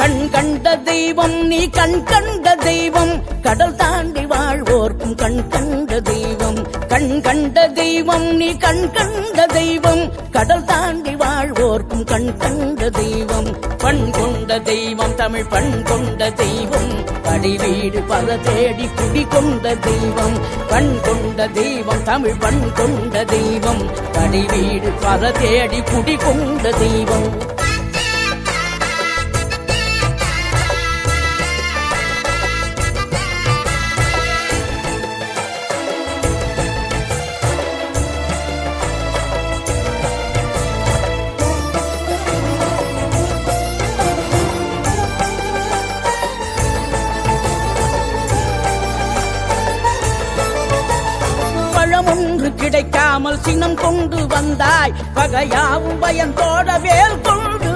கண் கண்ட தெய்வம் நீ கண் கண்ட தெய்வம். கடல் தாண்டி வாழ்வோர்க்கும் கண் கண்ட தெய்வம். கண் கண்ட தெய்வம் நீ கண் கண்ட தெய்வம். கடல் தாண்டி வாழ்வோர்க்கும் கண் கண்ட தெய்வம். பண் கொண்ட தெய்வம் தமிழ் பண் கொண்ட தெய்வம். அடிவீடு பல தேடி குடி கொண்ட தெய்வம். பண் கொண்ட தெய்வம் தமிழ் பண் கொண்ட தெய்வம். அடிவீடு பல தேடி குடி கொண்ட தெய்வம். பழம் ஒன்று கிடைக்காமல் சினம் கொண்டு வந்தாய். பகையாவும் பயன் தோட வேல் கொண்டு